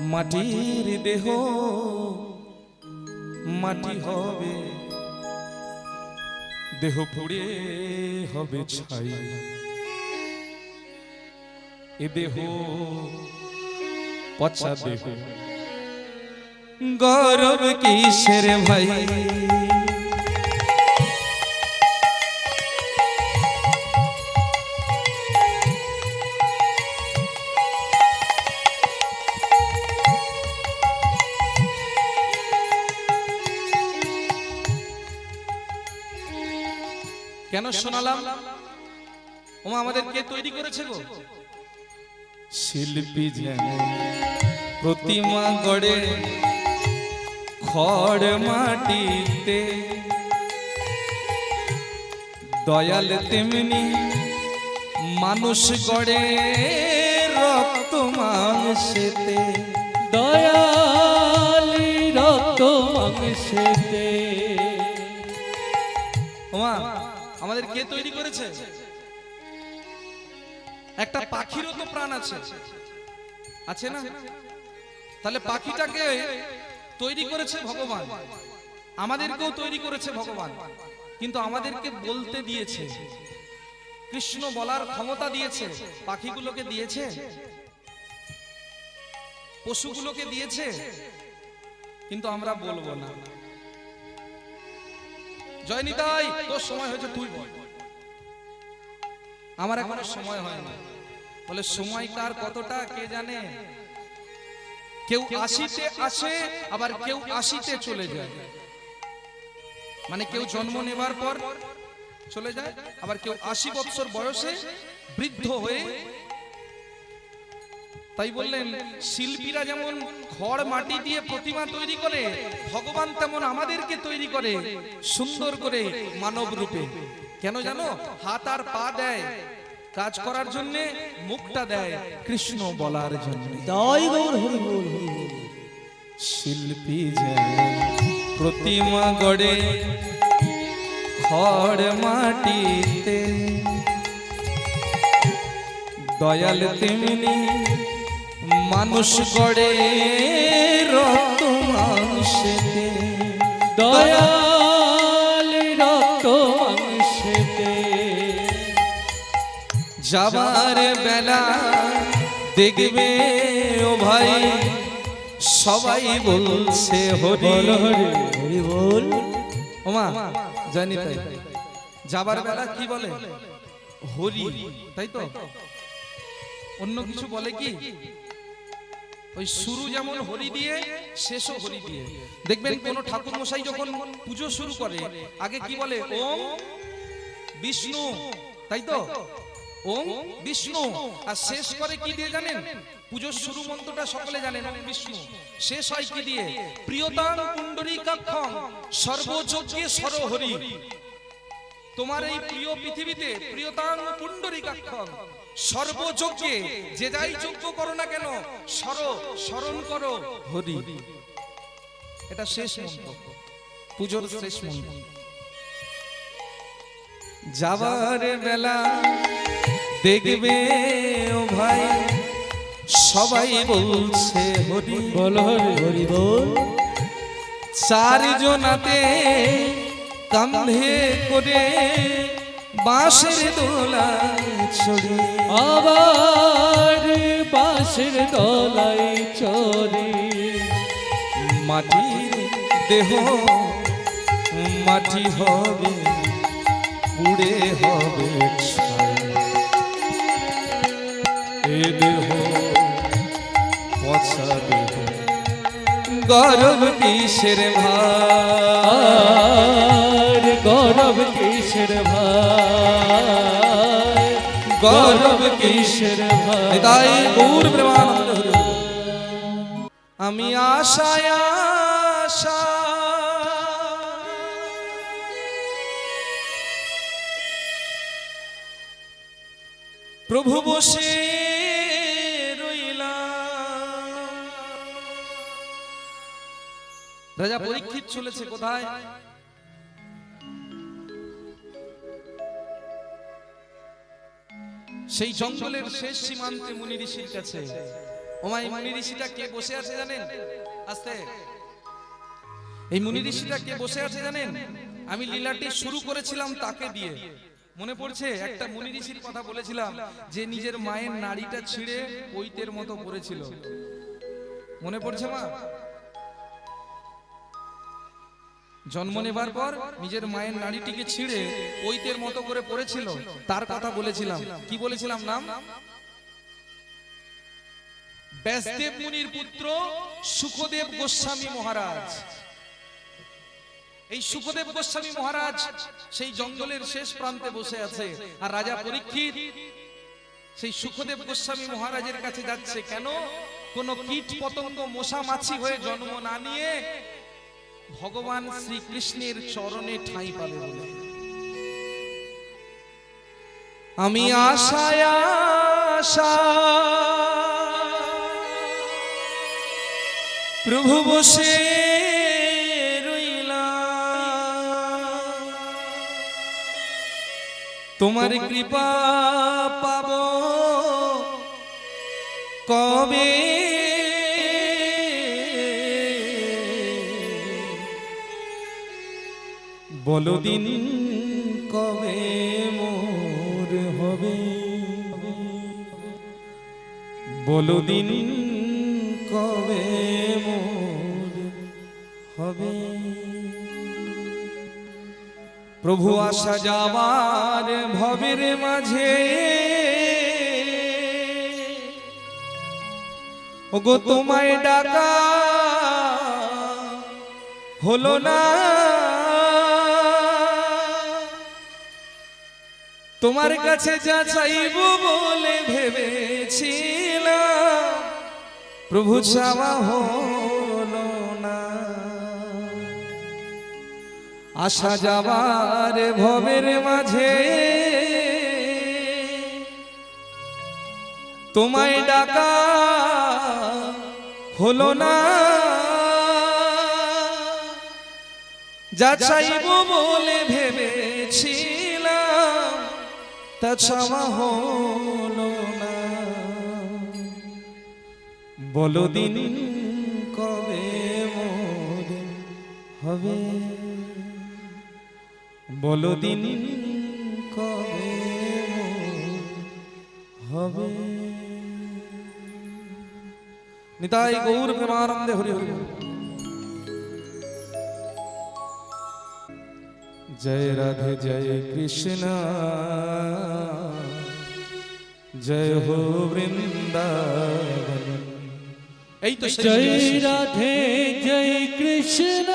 মাটির দেহ, মাটি হবে। দেহ পুড়ে হবে ছাই। এ দেহ পচা দেহ। গৌরব কিসের ভাই? কেন শোনালাম? ওমা আমাদের কে তৈরি করেছে গো? শিল্পী যেন প্রতিমা গড়ে খড় মাটিতে। দয়াল তেমনি মানুষ গড়ে রক্ত মাংসেতে দয়ালি রক্ত মাংসেতে আমাদের কে তৈরি করেছে? একটা পাখিরও তো প্রাণ আছে। আছে। না? তাহলে পাখিটাকে তৈরি করেছে ভগবান। আমাদেরকেও তৈরি করেছে ভগবান। কিন্তু আমাদেরকে বলতে দিয়েছে। কৃষ্ণ বলার ক্ষমতা দিয়েছে। পাখিগুলোকে দিয়েছে। পশুগুলোকে দিয়েছে। কিন্তু আমরা বলব না। জয় নিতাই তোর সময় হয়েছে তুই বল। আমার এখনও সময় হয় না বলে সময় কার কতটা কে জানে? কেউ আশিতে আসে আবার কেউ আশিতে চলে যায়। মানে কেউ জন্ম নেবার পর চলে যায় আবার কেউ আশি বৎসর বয়সে বৃদ্ধ হয়ে তাই বললেন শিল্পীরা যেমন খড় মাটি দিয়ে প্রতিমা তৈরি করে ভগবান তেমন আমাদেরকে তৈরি করে সুন্দর করে মানব রূপে। কেন জানো? হাত আর পা দেয় কাজ করার জন্য মুখটা দেয় কৃষ্ণ বলার জন্য। শিল্পী প্রতিমা গড়ে খড় মাটিতে দয়াল তেমনি মানুষ গড়ে রক্ত মাংসেতে দয়ালি রক্ত মাংসেতে যাবার বেলা দেখবে ও ভাই সবাই বলছে হরি। বল হরি হরি বল। ওমা জানি তাই। যাবার বেলা কি বলে হরি তাই তো? অন্য কিছু বলে কি? ওই শুরু যেমন হরি দিয়ে শেষও হরি দিয়ে। দেখবেন কোন ঠাকুর মশাই যখন পুজো শুরু করে আগে কি বলে ওম বিষ্ণু তাই তো? ওম বিষ্ণু আর শেষ করে কি দিয়ে জানেন? পুজোর শুরু মন্ত্রটা সকলে জানেন ওম বিষ্ণু শেষ হয় কি দিয়ে? প্রিয়তাং পুণ্ডরীকাক্ষং সর্বযজ্ঞে সরহরি। তোমার এই প্রিয় পৃথিবীতে প্রিয়তাং পুণ্ডরীকাক্ষং সর্বযজ্ঞে যে যাই যজ্ঞ করো না কেন সর স্মরণ করো হরি। এটা শেষ মন্ত্র পুজোর শেষ মন্ত্র যাবার বেলা দেখবে ও ভাই সবাই বলছে হরি। বল হরি হরি বল। চারজনাতে কান্ধে করে বাঁশের দোলা ছড়ি আবার বাঁশের দলাই চরে মাটির দেহ মাটি হবে পুড়ে হবে। এ দেহ পচা দেহ গরব কিসের ভাই গৌরব কিসের ভাই গৌরব কিসের ভাই। তাই গৌর প্রেমানন্দ হরি বল। আমি আশায় আশা প্রভু বসে রইলাম। রাজা পরীক্ষিত চলেছে কোথায়? সেই জঙ্গলের শেষ সীমান্তে মুনি ঋষির কাছে। ওমা, এই মুনি ঋষিটা কে বসে আছে জানেন? আস্তে। এই মুনি ঋষিটা কে বসে আছে জানেন? আমি লীলাটি শুরু করেছিলাম তাকে দিয়ে। মনে পড়ছে? একটা মুনি ঋষির কথা বলেছিলাম, যে নিজের মায়ের নাড়িটা ছিঁড়ে পৈতের মতো পড়েছিল মনে পড়ছে মা? জন্ম নেবার পর নিজের মায়ের নাড়িটিকে ছিঁড়ে পৈতের মতো করে পড়েছিল। তার কথা বলেছিলাম। কি বলেছিলাম নাম? ব্যাসদেব মুনির পুত্র সুখদেব গোস্বামী মহারাজ। এই সুখদেব গোস্বামী মহারাজ সেই জঙ্গলের শেষ প্রান্তে বসে আছে। আর রাজা পরীক্ষিত সেই সুখদেব গোস্বামী মহারাজের কাছে যাচ্ছে। কেন? কোন কীট পতঙ্গ মশা মাছি হয়ে জন্ম না নিয়ে ভগবান শ্রীকৃষ্ণের চরণে ঠাঁই পাবে বলে। আমি আশায় আশা। প্রভু বসে রইলাম। তোমার কৃপা পাব। কবে বলো দিন কবে মোর হবে? বলো দিন কবে মোর হবে? প্রভু আসা যাবার ভবের মাঝে ওগো তোমায় ডাকা হলো না। তোমার কাছে যা চাইব বলে ভেবেছিলাম। প্রভু চাওয়া হলো না। আসা যাবার ভবের মাঝে তোমায় ডাকা হলো না। যা চাইব বলে তা চাওয়া হলো না। বলো দিন কবে মোর হবে? বলো দিন কবে হবে? নিতাই গৌর প্রেমানন্দে হরি হরি জয় রাধে জয় কৃষ্ণ। জয় হো বৃন্দাবন। এই তো জয় রাধে জয় কৃষ্ণ।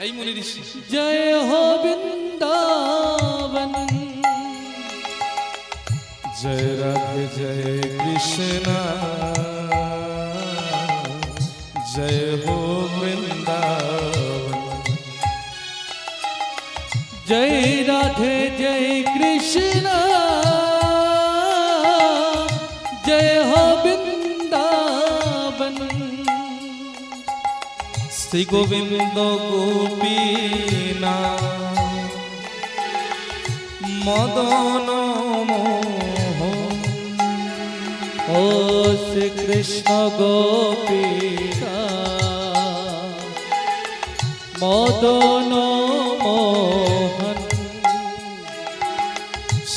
এই মুনি ঋষি। জয় হো বৃন্দাবন। জয় রাধে জয় কৃষ্ণ। জয় রাধে, জয় কৃষ্ণ। জয় হো বৃন্দাবন। শ্রী গোবিন্দ গোপীনা মদন ও শ্রী কৃষ্ণ গোপীনা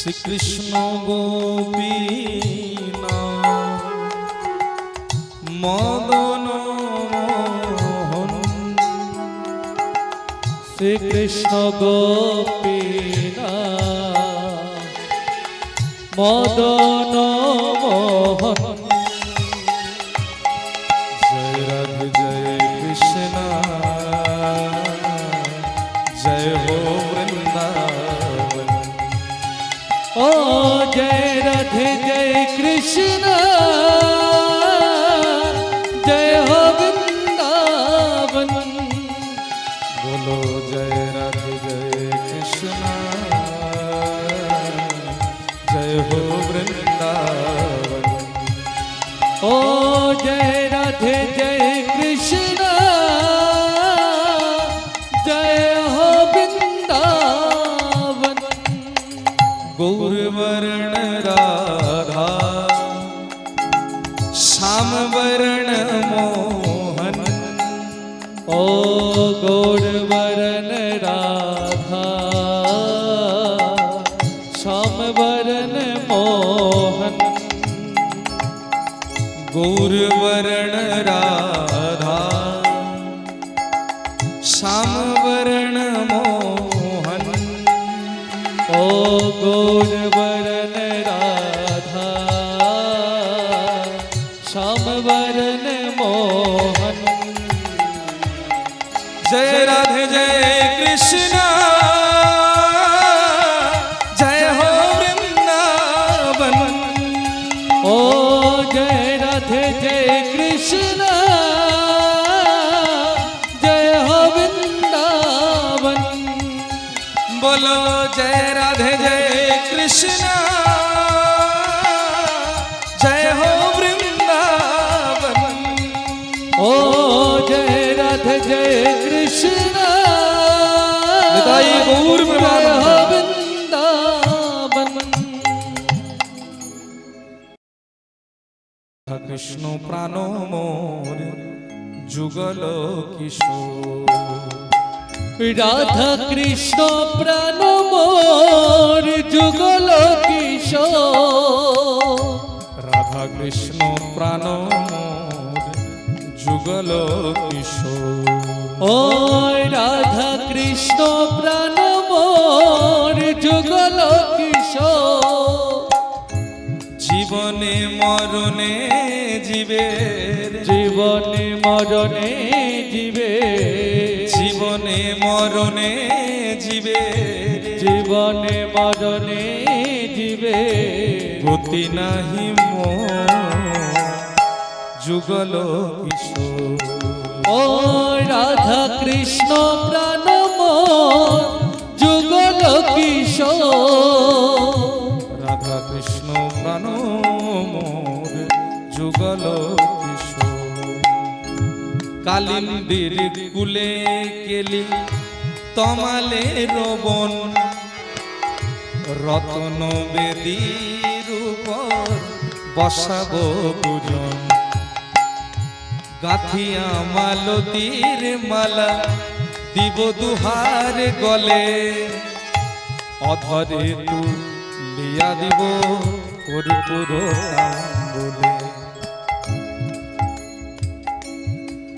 শ্রীকৃষ্ণ গোপীনা মদন মোহন। শ্রীকৃষ্ণ গোপীনা মদন बोलो जय राधे जय कृष्णा। जय हो वृंदावन। ओ जय राधे जय गौर वरण राधा। श्याम वरण मोहन। ओ गौरवरन राधा। श्याम वरन मोहन। जय राधे, जय कृष्ण। जय हो वृंदावन। ओ जय জয় জয় কৃষ্ণ। জয় হো বৃন্দাবন বলো জয় রাধে জয় কৃষ্ণ। জয় হো বৃন্দাবন ও জয় রাধে জয় কৃষ্ণ। জয় হো কৃষ্ণ প্রাণ মোর যুগল কিশোর। রাধা কৃষ্ণ প্রাণ মোর যুগল কিশোর। রাধা কৃষ্ণ প্রাণ মোর যুগল কিশোর। ও রাধা কৃষ্ণ প্রাণ মোর যুগল কিশোর। জীবনে মরণে জীবের জীবনে মরণে জীবে। জীবনে মরণে জীবে। জীবনে মরণে জীবে। গতি নাহি মোর যুগল কিশোর। ও রাধা কৃষ্ণ প্রাণ যুগল কিশোর। যুগল কালিন্দির কুলে কেলি, তমালে রবন। রতন বেদীর বসাব গাথিয়া মালতীর মালা দিব দুহার গলে। অধরে তু লিয়া দিব কর্পূর বলে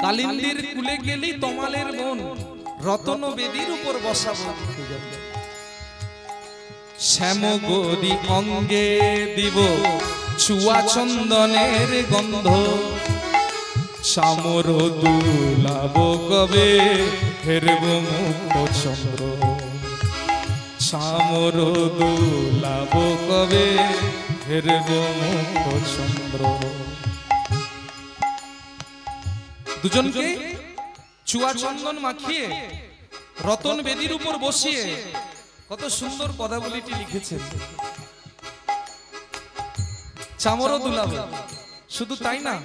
কালিন্দির কুলে গেলি তমালের মন রতন বেদির উপর বসাবো শ্যাম গরি অঙ্গে দিব চুয়া চন্দনের গন্ধ। চামর দুলাব কবে ফেরব মুখ চন্দ্র। চামর দুলাব কবে ফেরব মুখ চন্দ্র। দুজনকে চুয়া চন্দন মাখিয়ে রতন বেদির উপর বসিয়ে কত সুন্দর পদাবলীটি লিখেছেন। চামরও দুলাব শুধু তাই না,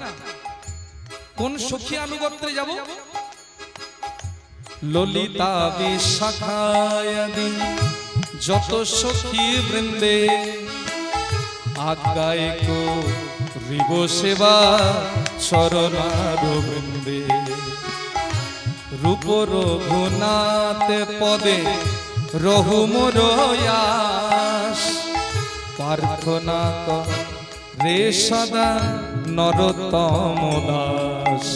কোন সখী আনুগত্রে যাব? ললিতা বিশাখায়াদি যত সখী বৃন্দে আজ্ঞায় কো রিব সেবা। শরণার বৃন্দে রূপ রঘুনাথ পদে রহু মোরয়াস প্রার্থনা কর সদা নরতম দাস।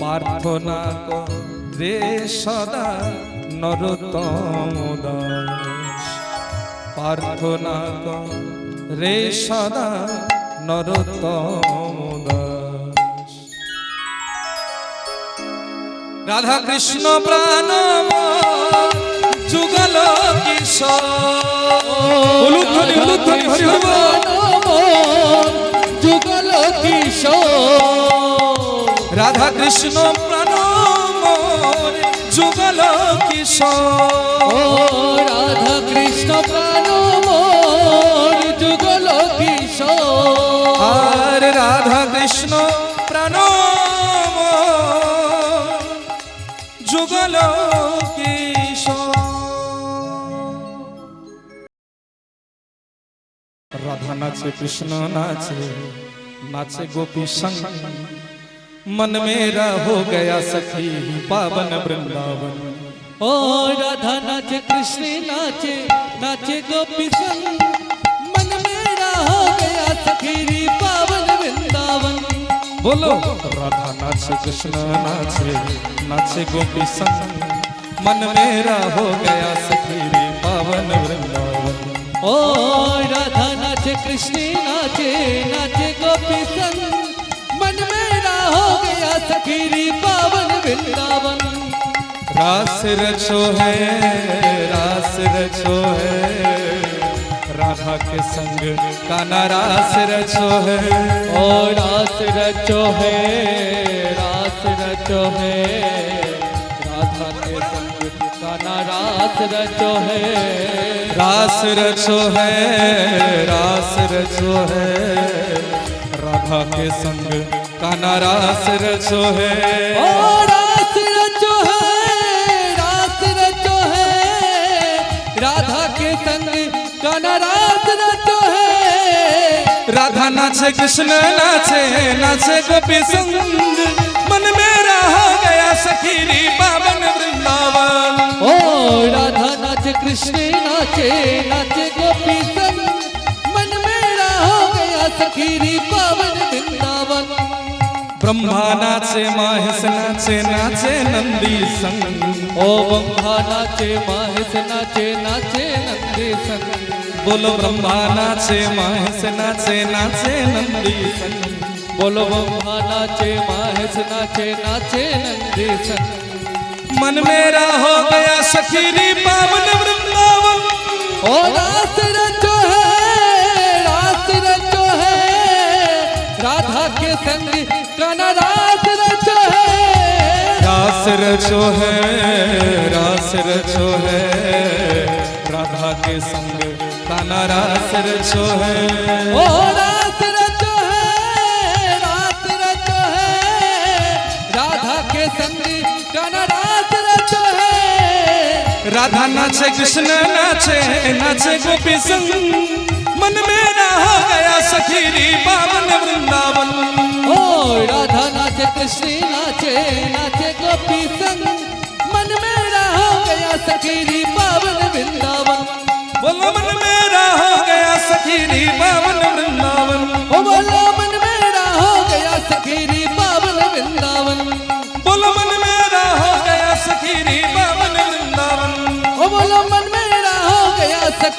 প্রার্থনা কর সদা নরতম দাস। প্রার্থনা কর সদা নরতম দাস। রাধা কৃষ্ণ প্রাণ যুগল। যুগল রাধা কৃষ্ণ প্রাণ যুগল কিশোর। রাধা কৃষ্ণ প্রাণ যুগল কিশোর। আর রাধা কৃষ্ণ नाचे कृष्ण नाचे नाचे गोपी संग। मन मेरा हो गया सखी पावन वृंदावन। ओ राधा नाचे कृष्ण नाचे नाचे गोपी संग। मन मेरा हो गया सखी पावन वृंदावन। बोलो राधा नाचे कृष्ण नाचे नाचे गोपी संग। मन मेरा हो गया सखी पावन वृंदावन। ओ राधा नाचे कृष्ण नाचे नाचे गोपी संग। मन मेरा हो गया सखीरी पावन वृंदावन। रास रचो है रास रचो है। राधा के संग काना रास रचो है। ओ रास रचो है रास रचो है। राधा के संग गाना रास रचो है। रास रचो है रास रचो है। राधा के संग काना रास रचो है। राधा नाचे कृष्ण नाचे नाचे गोपी संग। मन में रहा गया सखीरी पावन। राधा नाचे कृष्ण नाचे नाचे गोपी संग मन मेरा हो गया सखीरी पावन वृंदावन। ब्रह्मा नाचे माहेश नाचे नाचे नंदी संग। ओ ब्रह्मा नाचे माहेश नाचे नाचे नंदी संग। बोलो ब्रह्मा नाचे माहेश नाचे नाचे नंदी संग। बोलो ब्रह्मा नाचे माहेश नाचे नाचे नंदी संग। मन मेरा हो गया सखीरी पावन वृंदावन। ओ रास रचो है रास रचो है। राधा के संग कना रास रचो है। रास रचो है रास रचो है। राधा के संग काना रास रचो है। ओ रास राधा नाचे कृष्ण नाचे नाचे गोपी संग। मन मेरा हो गया सखीरी पावन वृंदावन। ओ राधा नाचे कृष्ण नाचे नाचे गोपी संग। मन मेरा हो गया सखीरी पावन वृंदावन। बोलो मन मेरा हो गया सखीरी पावन वृंदावन। ओ बोलो मन मेरा हो गया सखीरी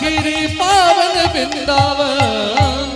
गिरी पावन बिंदावन